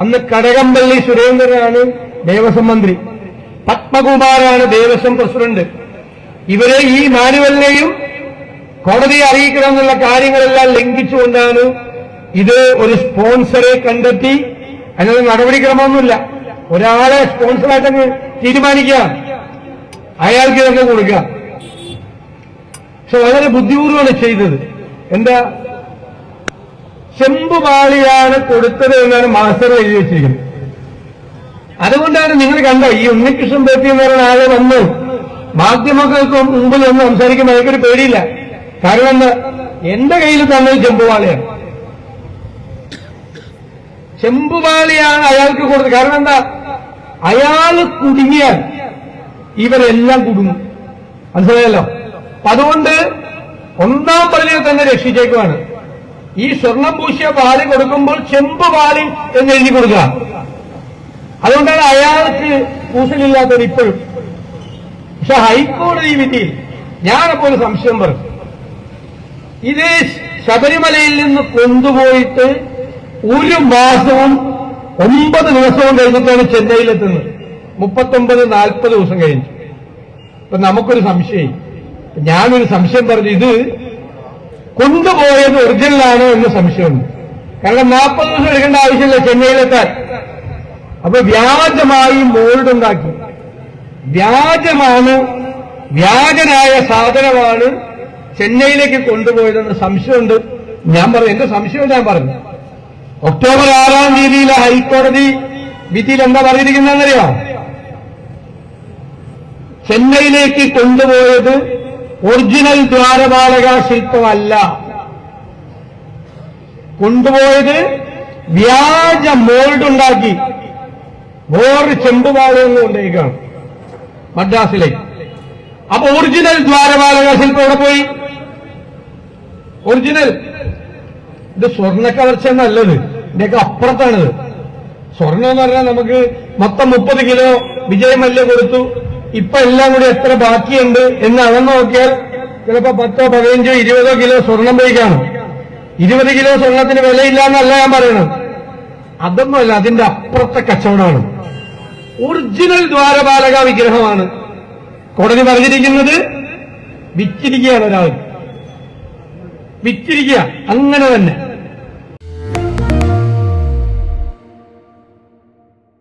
അന്ന് കടകംപള്ളി സുരേന്ദ്രനാണ് ദേവസ്വം മന്ത്രി. പത്മകുമാറാണ് ദേവസ്വം പ്രസിഡന്റ്. ഇവരെ ഈ മാനുവലിനെയും കോടതിയെ അറിയിക്കണം എന്നുള്ള കാര്യങ്ങളെല്ലാം ലംഘിച്ചുകൊണ്ടാണ് ഇത് ഒരു സ്പോൺസറെ കണ്ടെത്തി അതിനൊരു നടപടിക്രമമൊന്നുമില്ല. ഒരാളെ സ്പോൺസറായിട്ടങ്ങ് തീരുമാനിക്കാം അയാൾക്ക് ഇതൊക്കെ കൊടുക്കാം പക്ഷെ വളരെ ബുദ്ധിപൂർവമാണ് ചെയ്തത്. എന്താ ചെമ്പുപാളിയാണ് കൊടുത്തത് എന്നാണ് മാസ്റ്റർ എഴുതി വെച്ചിരിക്കുന്നത് അതുകൊണ്ടാണ് നിങ്ങൾ കണ്ടോ ഈ ഉണ്ണികൃഷ്ണൻ പേട്ടി എന്ന് പറയുന്ന ആളെ വന്ന് മാധ്യമങ്ങൾക്ക് മുമ്പിൽ ഒന്ന് സംസാരിക്കുമ്പോൾ എനിക്കൊരു പേടിയില്ല. കാരണം എന്താ? എന്റെ കയ്യിൽ തന്നത് ചെമ്പുപാളിയാണ് ചെമ്പുപാളിയാണ് അയാൾക്ക് കൊടുത്തത്. കാരണം എന്താ? അയാൾ കുടുങ്ങിയാൽ ഇവരെല്ലാം കുടുങ്ങും. മനസ്സിലായല്ലോ? അതുകൊണ്ട് ഒന്നാം പള്ളിയെ തന്നെ രക്ഷിച്ചേക്കുവാണ്. ഈ സ്വർണം പൂശിയ പാൽ കൊടുക്കുമ്പോൾ ചെമ്പ് പാൽ എന്ന് എഴുതി കൊടുക്കുക. അതുകൊണ്ടാണ് അയാൾക്ക് കൂസലില്ലാത്തത് ഇപ്പോഴും. പക്ഷെ ഹൈക്കോടതി വിധിയിൽ ഞാനപ്പോൾ സംശയം പറഞ്ഞു ഇത് ശബരിമലയിൽ നിന്ന് കൊണ്ടുപോയിട്ട് ഒരു മാസവും ഒമ്പത് ദിവസവും കഴിഞ്ഞിട്ടാണ് ചെന്നൈയിലെത്തുന്നത്. മുപ്പത്തൊമ്പത് നാൽപ്പത് ദിവസം കഴിഞ്ഞു. അപ്പൊ നമുക്കൊരു സംശയം. ഞാനൊരു സംശയം പറഞ്ഞു. ഇത് കൊണ്ടുപോയത് ഒറിജിനലാണോ എന്ന് സംശയമുണ്ട്. കാരണം നാൽപ്പത് ദിവസം എടുക്കേണ്ട ആവശ്യമില്ല ചെന്നൈയിലെത്താൻ. അപ്പൊ വ്യാജമായി മോൾഡ് ഉണ്ടാക്കി. വ്യാജമാണ് വ്യാജനായ സാധനമാണ് ചെന്നൈയിലേക്ക് കൊണ്ടുപോയതെന്ന് സംശയമുണ്ട്. ഞാൻ പറഞ്ഞു എന്റെ സംശയം ഞാൻ പറഞ്ഞു. ഒക്ടോബർ ആറാം തീയതിയിലെ ഹൈക്കോടതി വിധിയിൽ എന്താ പറഞ്ഞിരിക്കുന്നതെന്നറിയാം? ചെന്നൈയിലേക്ക് കൊണ്ടുപോയത് ഒറിജിനൽ ദ്വാരപാലക ശില്പമല്ല. കൊണ്ടുപോയത് വ്യാജ മോൾഡ് ഉണ്ടാക്കി. വേറെ ചെമ്പുപാളയൊന്നും ഉണ്ടായിക്കാണ് മദ്രാസിലേക്ക് അപ്പൊ ഒറിജിനൽ ദ്വാരപാലക ശില്പം എവിടെ പോയി? ഒറിജിനൽ. ഇത് സ്വർണ കവർച്ച എന്നല്ലത്. ഇതിന്റെയൊക്കെ അപ്പുറത്താണിത്. സ്വർണം എന്ന് പറഞ്ഞാൽ നമുക്ക് മൊത്തം മുപ്പത് കിലോ വിജയമല്യ കൊടുത്തു. ഇപ്പൊ എല്ലാം കൂടി എത്ര ബാക്കിയുണ്ട് എന്ന് അളന്ന് നോക്കിയാൽ ചിലപ്പോ പത്തോ പതിനഞ്ചോ ഇരുപതോ കിലോ സ്വർണം പോയി കാണും ഇരുപത് കിലോ സ്വർണത്തിന് വിലയില്ല എന്നല്ല ഞാൻ പറയണത് അതൊന്നുമല്ല അതിന്റെ അപ്പുറത്തെ കച്ചവടമാണ്. ഒറിജിനൽ ദ്വാരപാലക വിഗ്രഹമാണ്. കോടതി പറഞ്ഞിരിക്കുന്നത് വിറ്റിരിക്കുകയാണ് ഒരാൾ. വിറ്റിരിക്കുക അങ്ങനെ തന്നെ.